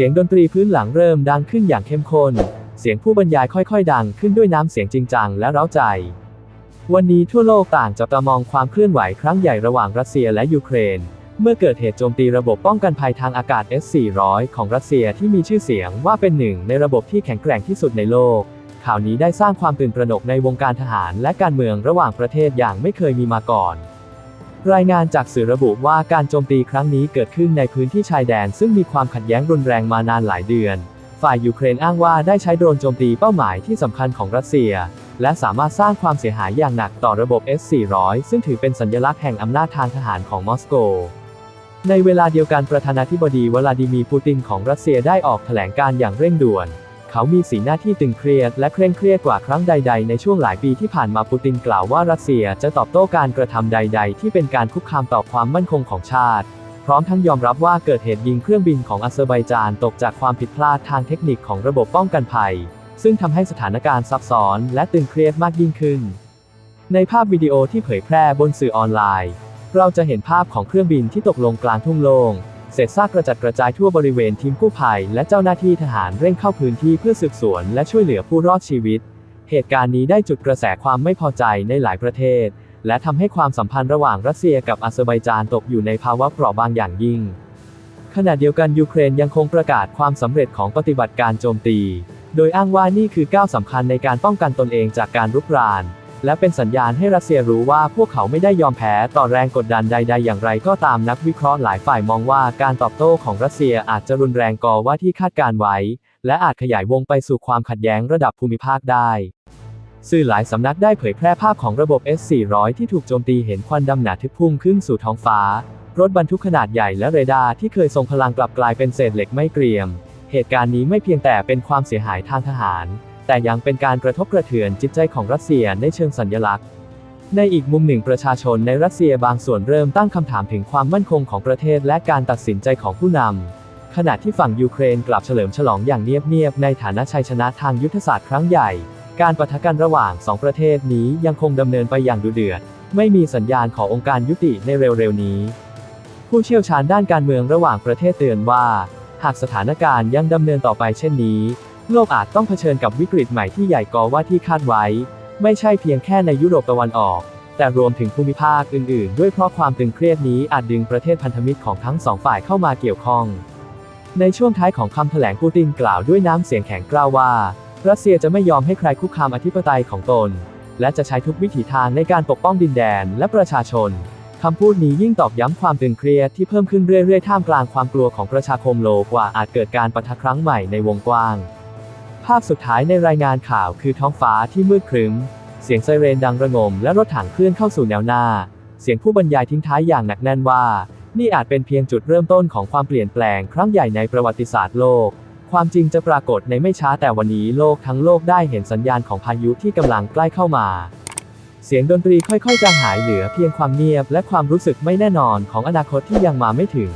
สียงดนตรีพื้นหลังเริ่มดังขึ้นอย่างเข้มข้น เสียงผู้บรรยายค่อยๆ ดังขึ้นด้วยน้ำเสียงจริงจังและเร้าใจ วันนี้ทั่วโลกต่างจับตามองความเคลื่อนไหวครั้งใหญ่ระหว่างรัสเซียและยูเครน เมื่อเกิดเหตุโจมตีระบบป้องกันภัยทางอากาศ S-400 ของรัสเซียที่มีชื่อเสียงว่าเป็นหนึ่งในระบบที่แข็งแกร่งที่สุดในโลก ข่าวนี้ได้สร้างความตื่นตระหนกในวงการทหารและการเมืองระหว่างประเทศอย่างไม่เคยมีมาก่อน รายงานจากสื่อระบุว่าการโจมตีครั้งนี้เกิดขึ้นในพื้นที่ชายแดน ซึ่งมีความขัดแย้งรุนแรงมานานหลายเดือน ฝ่ายยูเครนอ้างว่าได้ใช้โดรนโจมตีเป้าหมายที่สำคัญของรัสเซีย และสามารถสร้างความเสียหายอย่างหนักต่อระบบ S-400 ซึ่งถือเป็นสัญลักษณ์แห่งอำนาจทางทหารของมอสโก ในเวลาเดียวกันประธานาธิบดีวลาดิมีร์ปูตินของรัสเซียได้ออกแถลงการอย่างเร่งด่วน เขามีสีหน้าที่ตึงเครียดและเคร่งเครียดกว่าครั้งใด ๆ ในช่วงหลายปีที่ผ่านมาปูตินกล่าวว่ารัสเซียจะตอบโต้การกระทำใด ๆ ที่เป็นการคุกคามต่อความมั่นคงของชาติ พร้อมทั้งยอมรับว่าเกิดเหตุยิงเครื่องบินของอาเซอร์ไบจานตกจากความผิดพลาดทางเทคนิคของระบบป้องกันภัย ซึ่งทำให้สถานการณ์ซับซ้อนและตึงเครียดมากยิ่งขึ้น ในภาพวิดีโอที่เผยแพร่บนสื่อออนไลน์ เราจะเห็นภาพของเครื่องบินที่ตกลงกลางทุ่งโล่ง เศษซากกระจัดกระจายทั่วบริเวณทีมกู้ภัย และเจ้าหน้าที่ทหารเร่งเข้าพื้นที่เพื่อสืบสวน และช่วยเหลือผู้รอดชีวิต เหตุการณ์นี้ได้จุดกระแสความไม่พอใจในหลายประเทศ และทำให้ความสัมพันธ์ระหว่างรัสเซียกับอาเซอร์ไบจานตกอยู่ในภาวะเปราะบางอย่างยิ่ง ขณะเดียวกันยูเครนยังคงประกาศความสำเร็จของปฏิบัติการโจมตี โดยอ้างว่านี่คือก้าวสำคัญในการป้องกันตนเองจากการรุกราน และเป็นสัญญาณให้รัสเซียรู้ว่าพวกเขาไม่ได้ยอมแพ้ต่อแรงกดดันใด ๆ อย่างไรก็ตามนักวิเคราะห์หลายฝ่ายมองว่าการตอบโต้ของรัสเซียอาจจะรุนแรงกว่าที่คาดการไว้ และอาจขยายวงไปสู่ความขัดแย้งระดับภูมิภาคได้สื่อหลายสำนักได้เผยแพร่ภาพของระบบ S-400 ที่ถูกโจมตีเห็นควันดำหนาทึบพุ่งขึ้นสู่ท้องฟ้า รถบรรทุกขนาดใหญ่และเรดาร์ที่เคยทรงพลังกลับกลายเป็นเศษเหล็กไม่เกรียม เหตุการณ์นี้ไม่เพียงแต่เป็นความเสียหายทางทหาร แต่ยังเป็นการกระทบกระเทือนจิตใจของรัสเซียในเชิงสัญลักษณ์ ในอีกมุมหนึ่งประชาชนในรัสเซียบางส่วนเริ่มตั้งคำถามถึงความมั่นคงของประเทศและการตัดสินใจของผู้นำ ขณะที่ฝั่งยูเครนกลับเฉลิมฉลองอย่างเงียบๆในฐานะชัยชนะทางยุทธศาสตร์ครั้งใหญ่ การปะทะกันระหว่างสองประเทศนี้ยังคงดำเนินไปอย่างดุเดือด ไม่มีสัญญาณขององค์การยุติในเร็วๆนี้ ผู้เชี่ยวชาญด้านการเมืองระหว่างประเทศเตือนว่า หากสถานการณ์ยังดำเนินต่อไปเช่นนี้ โลกอาจต้องเผชิญกับวิกฤตใหม่ที่ใหญ่กว่าที่คาดไว้ ไม่ใช่เพียงแค่ในยุโรปตะวันออก แต่รวมถึงภูมิภาคอื่น ๆ ด้วยเพราะความตึงเครียดนี้อาจดึงประเทศพันธมิตรของทั้งสองฝ่ายเข้ามาเกี่ยวข้อง ในช่วงท้ายของคำแถลงปูตินกล่าวด้วยน้ำเสียงแข็งกร้าวว่า รัสเซียจะไม่ยอมให้ใครคุกคามอธิปไตยของตน และจะใช้ทุกวิถีทางในการปกป้องดินแดนและประชาชนคำพูดนี้ยิ่งตอกย้ำความตึงเครียดที่เพิ่มขึ้นเรื่อย ๆ ท่ามกลางความกลัวของประชาคมโลกว่าอาจเกิดการปะทะครั้งใหม่ในวงกว้าง ภาพสุดท้ายในรายงานข่าวคือท้องฟ้าที่มืดครึ้ม เสียงไซเรนดังระงมและรถถังเคลื่อนเข้าสู่แนวหน้า เสียงผู้บรรยายทิ้งท้ายอย่างหนักแน่นว่า นี่อาจเป็นเพียงจุดเริ่มต้นของความเปลี่ยนแปลงครั้งใหญ่ในประวัติศาสตร์โลก ความจริงจะปรากฏในไม่ช้าแต่วันนี้โลกทั้งโลกได้เห็นสัญญาณของพายุที่กำลังใกล้เข้ามา เสียงดนตรีค่อยๆจางหายเหลือเพียงความเงียบและความรู้สึกไม่แน่นอนของอนาคตที่ยังมาไม่ถึง